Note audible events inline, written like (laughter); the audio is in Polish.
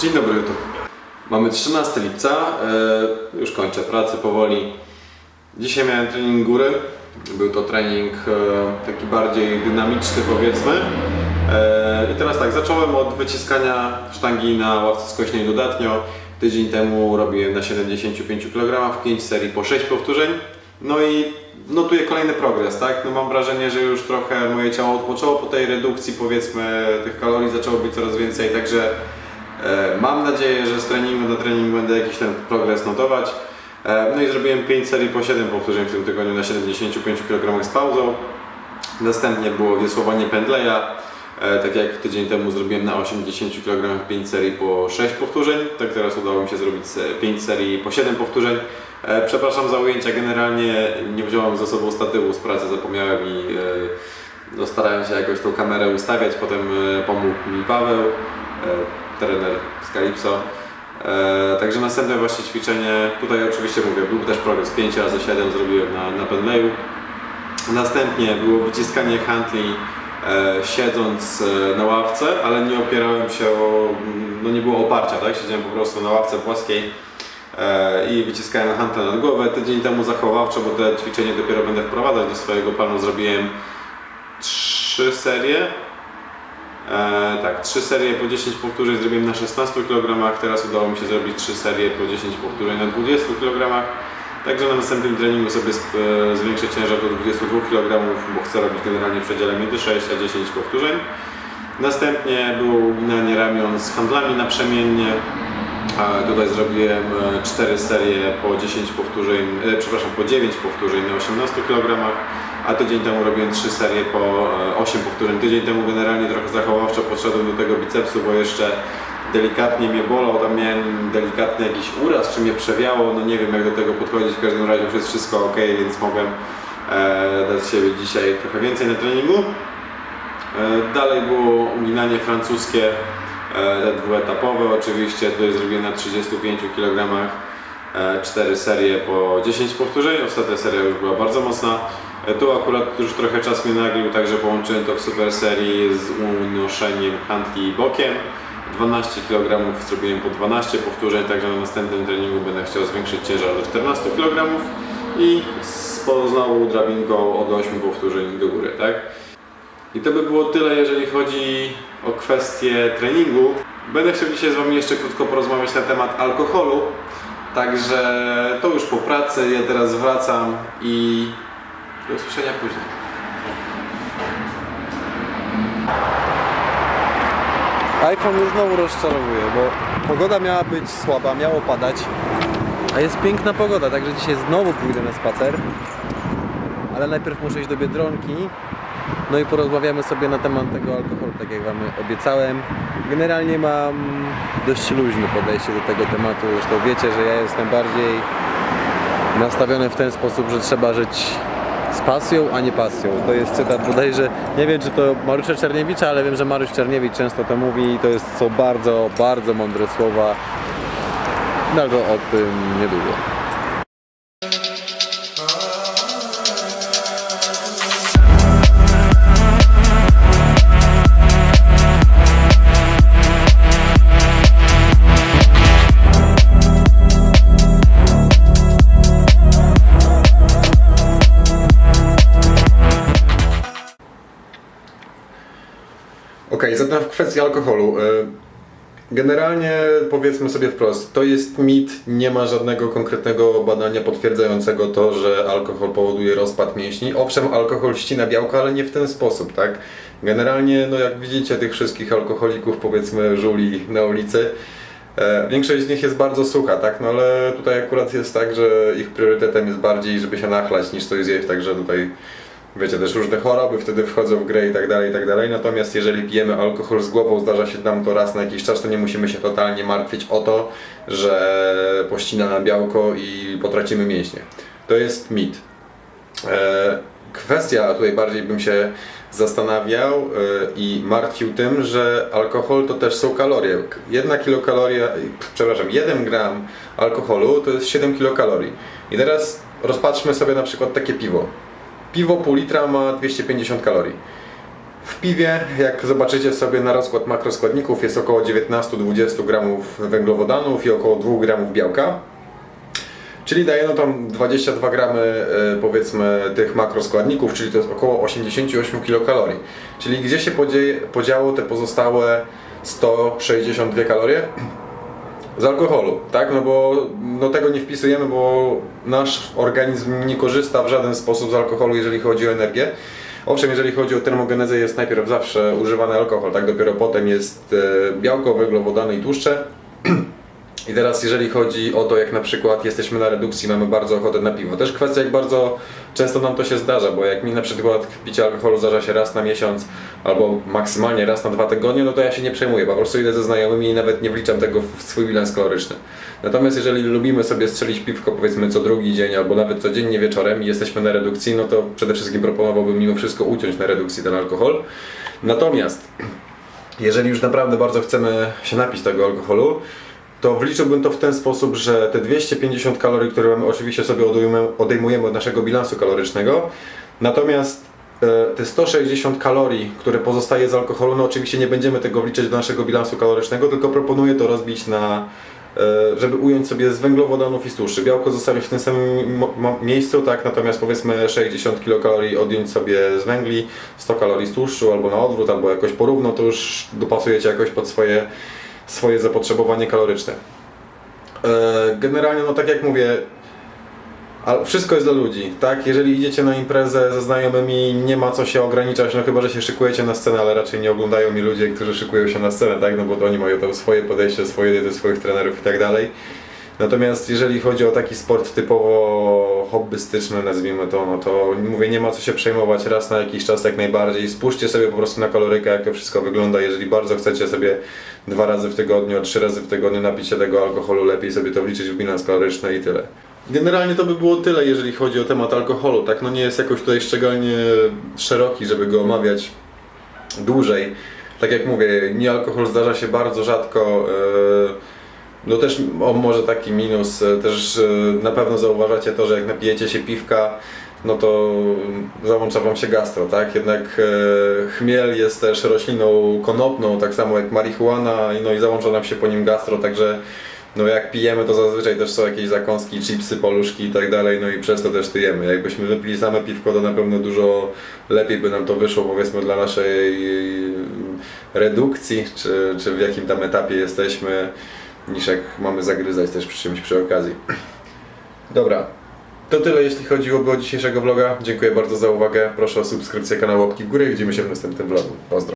Dzień dobry YouTube. Mamy 13 lipca, e, już kończę pracę powoli. Dzisiaj miałem trening góry. Był to trening e, taki bardziej dynamiczny powiedzmy. E, I teraz tak, zacząłem od wyciskania sztangi na ławce skośnej dodatnio. Tydzień temu robiłem na 75 kg, 5 serii po 6 powtórzeń. No i notuję kolejny progres, tak? No mam wrażenie, że już trochę moje ciało odpoczęło po tej redukcji, powiedzmy, tych kalorii zaczęło być coraz więcej, także Mam nadzieję, że z treningu na trening będę jakiś ten progres notować. E, No i zrobiłem 5 serii po 7 powtórzeń w tym tygodniu na 75 kg z pauzą. Następnie było wiosłowanie pendleja. E, Tak jak tydzień temu zrobiłem na 80 kg 5 serii po 6 powtórzeń, tak teraz udało mi się zrobić 5 serii po 7 powtórzeń. E, Przepraszam za ujęcia, generalnie nie wziąłem ze sobą statywu z pracy, zapomniałem i e, no, starałem się jakoś tą kamerę ustawiać, potem e, pomógł mi Paweł, e, trener z Calypso. E, także następne właśnie ćwiczenie, tutaj oczywiście mówię, był też progres 5 razy 7 zrobiłem na, na pendleju. Następnie było wyciskanie handli e, siedząc e, na ławce, ale nie opierałem się o, no nie było oparcia, tak? Siedziałem po prostu na ławce płaskiej e, i wyciskałem hantle nad głowę. Tydzień temu zachowawczo, bo to ćwiczenie dopiero będę wprowadzać do swojego planu, zrobiłem trzy serie. E, tak, trzy serie po 10 powtórzeń zrobiłem na 16 kg, teraz udało mi się zrobić trzy serie po 10 powtórzeń na 20 kg. Także na następnym treningu sobie e, zwiększę ciężar do 22 kg, bo chcę robić generalnie w przedziale między 6 a 10 powtórzeń. Następnie było uginanie ramion z handlami naprzemiennie. Tutaj zrobiłem 4 serie po 10 powtórzeń, e, przepraszam, po 9 powtórzeń na 18 kg, a tydzień temu robiłem 3 serie po e, 8 powtórzeń. Tydzień temu generalnie trochę zachowawczo podszedłem do tego bicepsu, bo jeszcze delikatnie mnie bolał, tam miałem delikatny jakiś uraz, czy mnie przewiało, no nie wiem jak do tego podchodzić, w każdym razie już jest wszystko ok, więc mogłem e, dać siebie dzisiaj trochę więcej na treningu. E, Dalej było uginanie francuskie, e, dwuetapowe oczywiście, tutaj zrobiłem na 35 kg 4 serie po 10 powtórzeń, ostatnia seria już była bardzo mocna. E, Tu akurat już trochę czas mnie naglił, także połączyłem to w super serii z unoszeniem handli bokiem. 12 kg zrobiłem po 12 powtórzeń, także na następnym treningu będę chciał zwiększyć ciężar do 14 kg i znowu drabinką od 8 powtórzeń do góry, tak? I to by było tyle, jeżeli chodzi o kwestię treningu. Będę chciał dzisiaj z Wami jeszcze krótko porozmawiać na temat alkoholu. Także to już po pracy, ja teraz wracam i do usłyszenia później. iPhone znowu rozczarowuje, bo pogoda miała być słaba, miało padać, a jest piękna pogoda, także dzisiaj znowu pójdę na spacer. Ale najpierw muszę iść do Biedronki, no i porozmawiamy sobie na temat tego alkoholu, tak jak Wam obiecałem. Generalnie mam dość luźne podejście do tego tematu, zresztą wiecie, że ja jestem bardziej nastawiony w ten sposób, że trzeba żyć z pasją, a nie pasją. To jest cytat bodajże, nie wiem czy to Mariusza Czerniewicza, ale wiem, że Mariusz Czerniewicz często to mówi i to jest są bardzo, bardzo mądre słowa. No o tym niedługo. W kwestii alkoholu. y, Generalnie powiedzmy sobie wprost, to jest mit, nie ma żadnego konkretnego badania potwierdzającego to, że alkohol powoduje rozpad mięśni. Owszem, alkohol ścina białko, ale nie w ten sposób, tak? Generalnie, no jak widzicie tych wszystkich alkoholików, powiedzmy żuli na ulicy, e, większość z nich jest bardzo sucha, tak? No ale tutaj akurat jest tak, że ich priorytetem jest bardziej, żeby się nachlać niż coś zjeść, także tutaj wiecie, też różne choroby wtedy wchodzą w grę i tak dalej, i tak dalej. Natomiast jeżeli pijemy alkohol z głową, zdarza się nam to raz na jakiś czas, to nie musimy się totalnie martwić o to, że pościna nam białko i potracimy mięśnie. To jest mit. E, Kwestia, tutaj bardziej bym się zastanawiał e, i martwił tym, że alkohol to też są kalorie. Jedna kilokaloria, przepraszam, 1 gram alkoholu to jest 7 kilokalorii. I teraz rozpatrzmy sobie na przykład takie piwo. Piwo pół litra ma 250 kalorii. W piwie, jak zobaczycie sobie na rozkład makroskładników, jest około 19-20 gramów węglowodanów i około 2 gramów białka. Czyli daje no tam 22 gramy e, powiedzmy tych makroskładników, czyli to jest około 88 kilokalorii. Czyli gdzie się podzieje, podziało te pozostałe 162 kalorie? Z alkoholu, tak? No bo no tego nie wpisujemy, bo nasz organizm nie korzysta w żaden sposób z alkoholu, jeżeli chodzi o energię. Owszem, jeżeli chodzi o termogenezę, jest najpierw zawsze używany alkohol, tak? Dopiero potem jest e, białko, węglowodany i tłuszcze. (clears throat) I teraz jeżeli chodzi o to, jak na przykład jesteśmy na redukcji, mamy bardzo ochotę na piwo. Też kwestia, jak bardzo często nam to się zdarza, bo jak mi na przykład picie alkoholu zdarza się raz na miesiąc albo maksymalnie raz na dwa tygodnie, no to ja się nie przejmuję. Po prostu idę ze znajomymi i nawet nie wliczam tego w swój bilans kaloryczny. Natomiast jeżeli lubimy sobie strzelić piwko powiedzmy co drugi dzień albo nawet codziennie wieczorem i jesteśmy na redukcji, no to przede wszystkim proponowałbym mimo wszystko uciąć na redukcji ten alkohol. Natomiast jeżeli już naprawdę bardzo chcemy się napić tego alkoholu, to wliczyłbym to w ten sposób, że te 250 kalorii, które mamy, oczywiście sobie odejmujemy, od naszego bilansu kalorycznego, natomiast e, te 160 kalorii, które pozostaje z alkoholu, no oczywiście nie będziemy tego wliczyć do naszego bilansu kalorycznego, tylko proponuję to rozbić na, e, żeby ująć sobie z węglowodanów i tłuszczy. Białko zostawić w tym samym miejscu, tak, natomiast powiedzmy 60 kilokalorii odjąć sobie z węgli, 100 kalorii z tłuszczu, albo na odwrót, albo jakoś porówno, to już dopasujecie jakoś pod swoje, swoje zapotrzebowanie kaloryczne. E, Generalnie, no tak jak mówię, wszystko jest dla ludzi, tak? Jeżeli idziecie na imprezę ze znajomymi, nie ma co się ograniczać, no chyba, że się szykujecie na scenę, ale raczej nie oglądają mi ludzie, którzy szykują się na scenę, tak? No bo oni mają tam swoje podejście, swoje diety, swoich trenerów i tak dalej. Natomiast jeżeli chodzi o taki sport typowo hobbystyczny, nazwijmy to, no to mówię, nie ma co się przejmować raz na jakiś czas jak najbardziej. Spójrzcie sobie po prostu na kalorykę, jak to wszystko wygląda. Jeżeli bardzo chcecie sobie dwa razy w tygodniu, trzy razy w tygodniu napić się tego alkoholu, lepiej sobie to wliczyć w bilans kaloryczny i tyle. Generalnie to by było tyle, jeżeli chodzi o temat alkoholu, tak? No nie jest jakoś tutaj szczególnie szeroki, żeby go omawiać dłużej. Tak jak mówię, nie alkohol zdarza się bardzo rzadko. Yy, no też o, może taki minus, e, też e, na pewno zauważacie to, że jak napijecie się piwka, no to załącza wam się gastro, tak? Jednak e, chmiel jest też rośliną konopną, tak samo jak marihuana, no i załącza nam się po nim gastro, także no jak pijemy, to zazwyczaj też są jakieś zakąski, chipsy, poluszki i tak dalej, no i przez to też tyjemy. Jakbyśmy wypili same piwko, to na pewno dużo lepiej by nam to wyszło, powiedzmy, dla naszej redukcji, czy, czy w jakim tam etapie jesteśmy, niż jak mamy zagryzać też przy czymś przy okazji. Dobra, to tyle jeśli chodziłoby o dzisiejszego vloga. Dziękuję bardzo za uwagę. Proszę o subskrypcję kanału Łapki w Górę i widzimy się w następnym vlogu. Pozdro.